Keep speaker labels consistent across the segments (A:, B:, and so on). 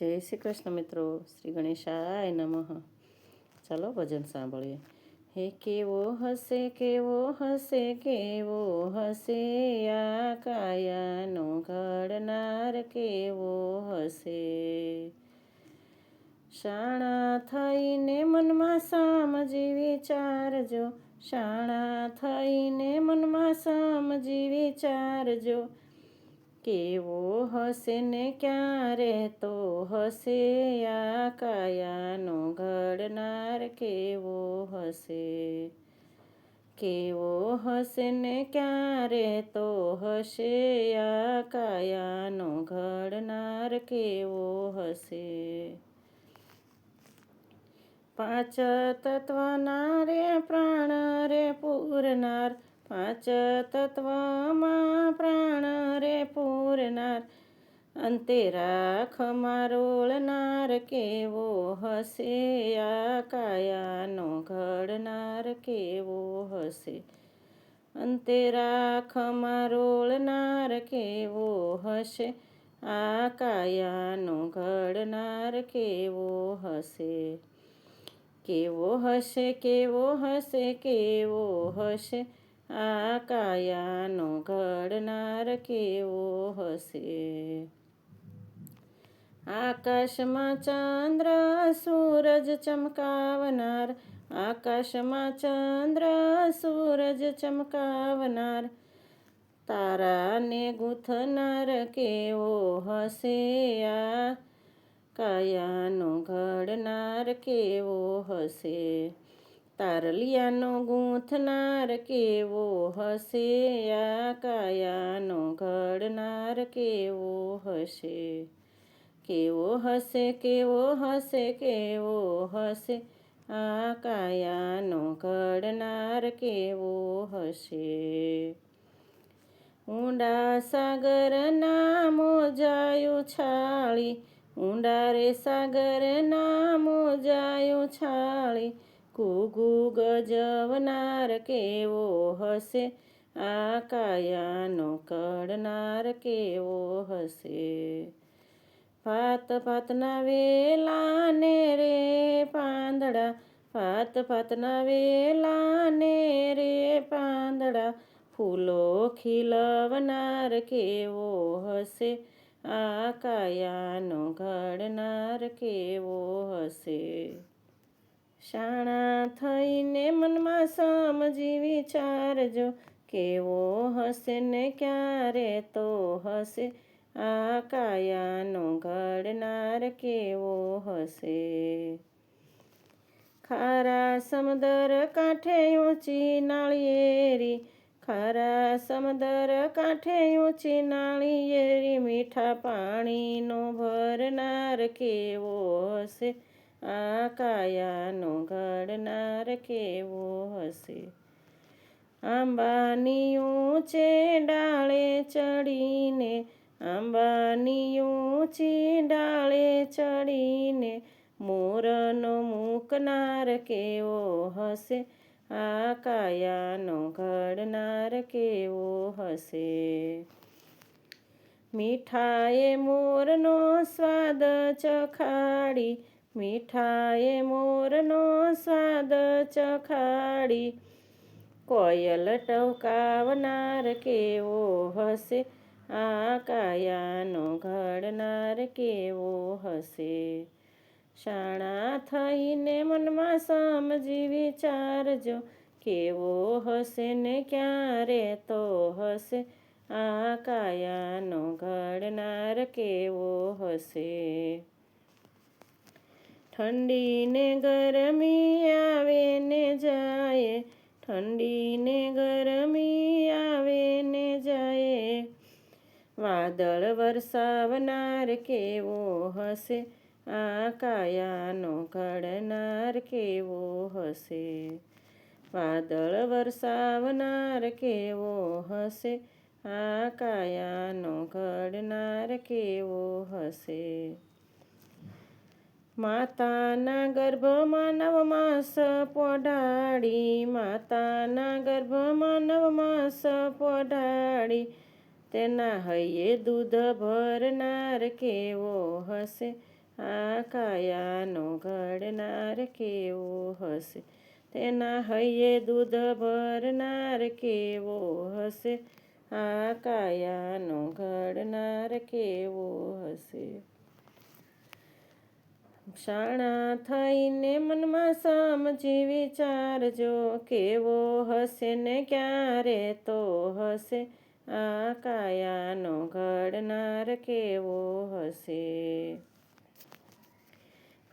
A: જય શ્રી કૃષ્ણ મિત્રો, શ્રી ગણેશાય નમઃ. ચાલો ભજન સાંભળીએ. હે કેવો હશે કેવો હશે કેવો હશે આ કાયાનો ઘડનાર, કેવો હશે? શાણા થઈને મનમાં સામજી વિચારજો, શાણા થઈને મનમાં સામજી વિચારજો કેવો હશે ને ક્યારે તો હશે આ કાયાનો ઘડનાર કેવો હશે કેવો હશે ને ક્યારે તો હશે આ કાયાનો ઘડનાર કેવો હશે પાંચ તત્વના રે પ્રાણ રે પૂરનાર, પાંચ તત્વમાં પ્રાણ અંતે રાખ મારોળનાર કેવો હશે? આ કાયાનો ઘડનાર કેવો હશે? અંતે રાખ મારોળનાર કેવો હશે? આ કાયાનો ઘડનાર કેવો હશે? કેવો હશે? કેવો હશે? કેવો હશે? આ કાયાનો ઘડનાર કેવો હશે? આકાશમાં ચંદ્ર, સૂરજ ચમકાવનાર. આકાશમાં ચંદ્ર, સૂરજ ચમકાવનાર. તારાને ગૂંથનાર કેવો હશે આ? કાયાનો ઘડનાર કેવો હશે? તારલિયાનો ગૂંથનાર કેવો હશે આ? કાયાનો ઘડનાર કેવો હશે? કેવો હશે કેવો હશે કેવો હશે? આ કાયાનો ઘડનાર કેવો હશે? ઊંડા સાગરના મોજાયું છાળી, ઊંડા રે સાગરના મોજાયું છાળી, કુગુ ગજવનાર કેવો હશે? આ કાયાનો કડનાર કેવો હશે? ભાત ભાતના વેલાને રે પાંદડા. ભાત ભાતના વેલાને રે પાંદડા. ફૂલો ખીલવનાર કેવો હશે? આ કાયાનો ઘડનાર કેવો હશે? શાણા થઈને મનમાં સમજી વિચારજો, કેવો હશે ને ક્યારે તો હશે? આ કાયાનો ઘડનાર કેવો હશે? ખારા સમદર કાંઠે ઊંચી નાળિયેરી ખારા સમદર કાંઠે ઊંચી નાળિયેરી મીઠા પાણીનો ભરનાર કેવો હશે? આ કાયાનો ઘડનાર કેવો હશે? આંબાની ઊંચે ડાળે ચડીને આંબાની ઊંચી ડાળે ચડીને મોરનો મૂકનાર કેવો હશે? આ કાયાનો ઘડનાર કેવો હશે? મીઠાએ મોરનો સ્વાદ ચખાડી, મીઠાએ મોરનો સ્વાદ ચખાડી. કોયલ ટવકાવનાર કેવો હશે? આ કાયાનો ઘડનાર કેવો હશે? શાણા થઈને મનમાં સમજી વિચારજો કેવો હશે ને ક્યારે તો હશે? આ કાયાનો ઘડનાર કેવો હશે? ઠંડીને ગરમી આવે ને જાય, ઠંડીને ગરમી આવે ને જાય. વાદળ વરસાવનાર કેવો હશે? આ કાયાનો ઘડનાર કેવો હશે? વાદળ વરસાવનાર કેવો હશે? આ કાયાનો ઘડનાર કેવો હશે? માતાના ગર્ભમાં નવમાસ પોઢાડી, માતાના ગર્ભમાં નવમાસ પોઢાડી તેના હૈયે, દૂધ ભરનાર કેવો હશે? આ કાયાનો ઘડનાર કેવો હશે? તેના હૈયે, દૂધ ભરનાર કેવો હશે? આ કાયાનો ઘડનાર કેવો હશે? શાણા થઈને મનમાં સમજી વિચારજો, કેવો હશે ને ક્યારે તો હશે? આ કાયાનો ઘડનાર કેવો હશે?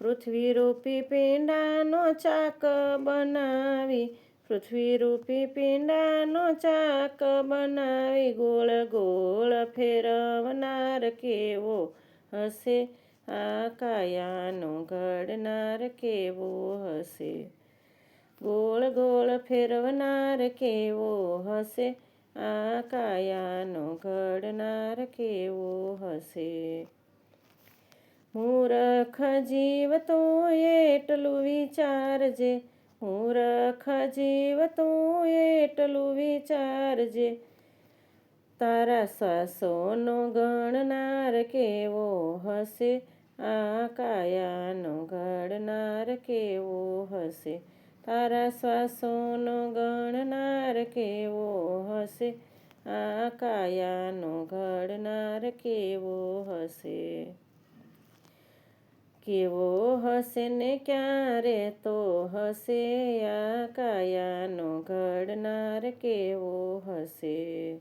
A: પૃથ્વી રૂપી પિંડાનો ચાક બનાવી પૃથ્વી રૂપી પિંડાનો ચાક બનાવી, ગોળ ગોળ ફેરવનાર કેવો હશે? આ કાયાનો ઘડનાર કેવો હશે? ગોળ ગોળ ફેરવનાર કેવો હશે? આ કાયાનો ઘડનાર કેવો હશે? મૂરખ જીવ તો એટલું વિચારજે, મૂરખ જીવ તો એટલું વિચારજે. તારા શ્વાસોનો ગણનાર કેવો હશે? આ કાયાનો ઘડનાર કેવો હશે? તારા શ્વાસોનો ગણનાર કેવો હશે? આ કાયાનો ઘડનાર કેવો હશે? કેવો હશે ને ક્યારે તો હશે? આ કાયાનો ઘડનાર કેવો હશે?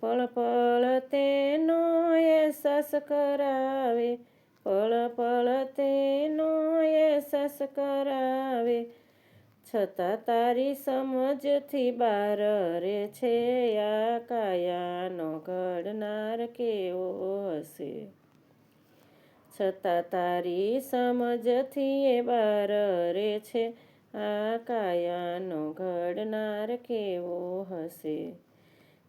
A: પળ પળ તેનો એહસાસ કરાવે, પળ પળ તેનો એહસાસ કરાવે છતાં તારી સમજથી બાર રે છે આ કાયાનો ઘડનાર કેવો હશે? છતાં તારી સમજથી એ બાર રે છે આ કાયાનો ઘડનાર કેવો હશે?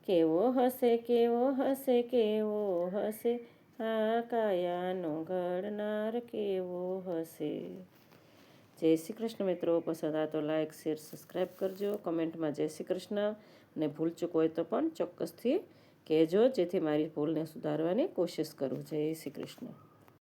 A: કેવો હશે કેવો હશે કેવો હશે? આ કાયાનો ઘડનાર કેવો હશે? જય શ્રી કૃષ્ણ મિત્રો, પસંદ આવે તો લાઈક શેર સબસ્ક્રાઈબ કરજો. કમેન્ટમાં જય શ્રી કૃષ્ણ. અને ભૂલ ચૂક હોય તો પણ ચોક્કસથી કહેજો, જેથી મારી ભૂલને સુધારવાની કોશિશ કરું. જય શ્રી કૃષ્ણ.